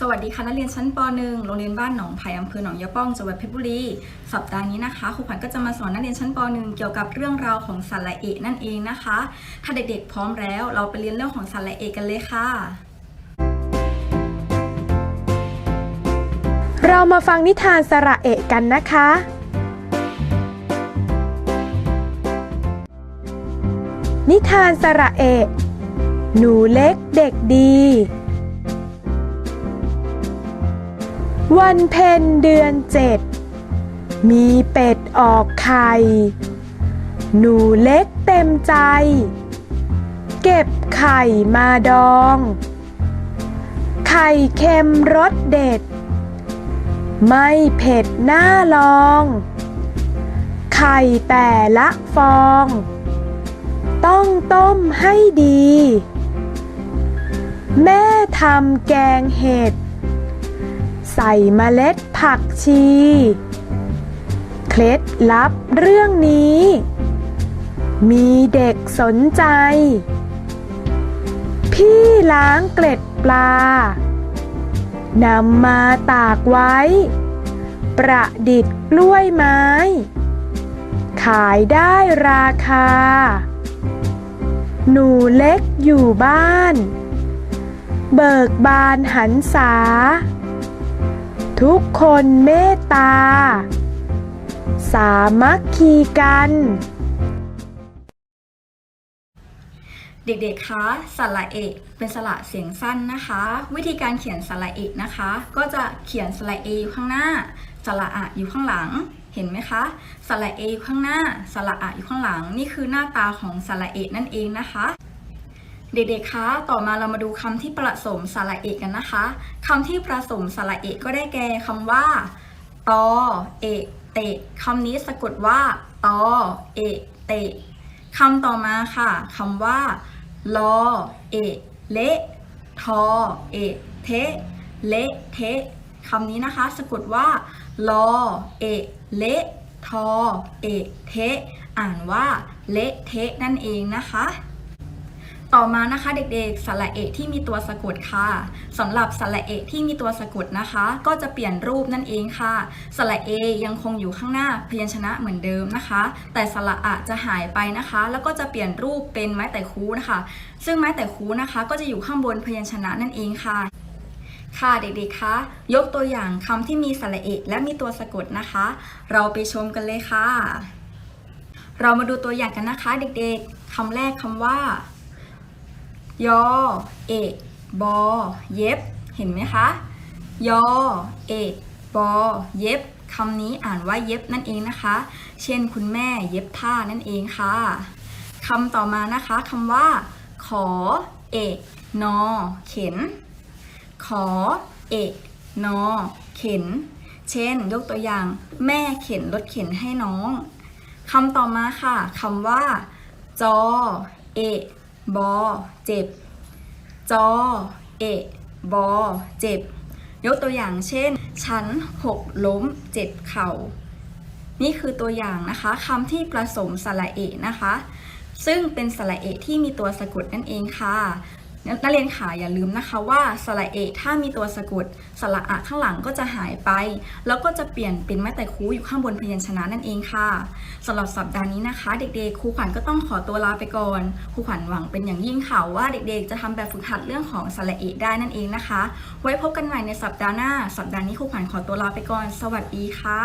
สวัสดีค่ะนักเรียนชั้นป .1 โรงเรียนบ้านหนองไผ่อำเภอหนองยะป้องจังหวัดเพชรบุรีสัปดาห์นี้นะคะครูขวัญก็จะมาสอนนักเรียนชั้นป .1 เกี่ยวกับเรื่องราวของสระเอกนั่นเองนะคะ ถ้าเด็กๆ พร้อมแล้ว เราไปเรียนเรื่องของสระเอกกันเลยค่ะ เรามาฟังนิทานสระเอะกันนะคะ นิทานสระเอะหนูเล็กเด็กดี วันเพ็ญเดือนเจ็ด มีเป็ดออกไข่ หนูเล็กเต็มใจ เก็บไข่มาดอง ไข่เค็มรสเด็ด ไม่เผ็ดน่าลอง ไข่แต่ละฟอง ต้องต้มให้ดี แม่ทำแกงเห็ด ใส่เมล็ดผักชี เคล็ดลับเรื่องนี้ มีเด็กสนใจ พี่ล้างเกล็ดปลานำมาตากไว้ ประดิษฐ์กล้วยไม้ ขายได้ราคา หนูเล็กอยู่บ้าน เบิกบานหันษา ทุกคนเมตตา สามัคคีกัน เด็กๆ คะสระเอกเป็นสระเสียงสั้นนะคะ วิธีการเขียนสระเอกนะคะ ก็จะเขียนสระเออยู่ข้างหน้าสระอะอยู่ข้างหลังเห็นไหมคะสระเออยู่ข้างหน้าสระอะอยู่ข้างหลัง นี่คือหน้าตาของสระเอกนั่นเองนะคะ เด็กๆ คะ ต่อมาเรามาดูคำที่ผสมสระเอกกันนะคะ คำที่ผสมสระเอกก็ได้แก่คำว่า ตอ เอกเตะคำนี้สะกดว่า ตอ เอกเตะคำต่อมาค่ะคำว่า ลอ เอะเละทอ เอะเทะเละเทะคำนี้นะคะ สะกดว่า ลอ เอะเละทอ เอะเทะอ่านว่า เละเทะนั่นเองนะคะ ต่อมานะคะเด็กๆสระเอกที่มีตัวสะกดค่ะสำหรับสระเอกที่มีตัวสะกดนะคะ ก็จะเปลี่ยนรูปนั่นเองค่ะสระเอยังคงอยู่ข้างหน้าพยัญชนะเหมือนเดิมนะคะ แต่สระอะจะหายไปนะคะ แล้วก็จะเปลี่ยนรูปเป็นไม้แต่คูนะคะ ซึ่งไม้แต่คูนะคะ ก็จะอยู่ข้างบนพยัญชนะนั่นเองค่ะค่ะเด็กๆ คะ ยกตัวอย่างคำที่มีสระเอกและมีตัวสะกดนะคะ เราไปชมกันเลยค่ะ เรามาดูตัวอย่างกันนะคะ เด็กๆคำแรกคำว่า ยอ เอก บอ เย็บ เห็นไหมคะ ยอ เอก บอ เย็บคำนี้อ่านว่าเย็บนั่นเองนะคะ เช่นคุณแม่เย็บผ้านั่นเองค่ะ คำต่อมานะคะคำว่า ขอ เอก นอ เข็น ขอ เอก นอ เข็น เช่น ยกตัวอย่าง แม่เข็นรถเข็นให้น้องคำต่อมาค่ะคำว่า จอ เอก บอเจ็บ จอ เอะ บอ เจ็บ ยกตัวอย่างเช่น ฉันหกล้ม เจ็บเข่า นี่คือตัวอย่างนะคะคำที่ผสมสระเอะนะคะ ซึ่งเป็นสระเอะที่มีตัวสะกดนั่นเองค่ะ นักเรียนขาอย่าลืมนะคะว่าสระเอถ้ามีตัวสะกดสระอะข้างหลังก็จะหายไป แล้วก็จะเปลี่ยนเป็นไม้แต่คูอยู่ข้างบนพยัญชนะนั่นเองค่ะสำหรับสัปดาห์นี้นะคะ เด็กๆครูขวัญก็ต้องขอตัวลาไปก่อนครูขวัญหวังเป็นอย่างยิ่งค่ะว่าเด็กๆ จะทำแบบฝึกหัดเรื่องของสระเอได้นั่นเองนะคะ ไว้พบกันใหม่ในสัปดาห์หน้า สัปดาห์นี้ครูขวัญขอตัวลาไปก่อน สวัสดีค่ะ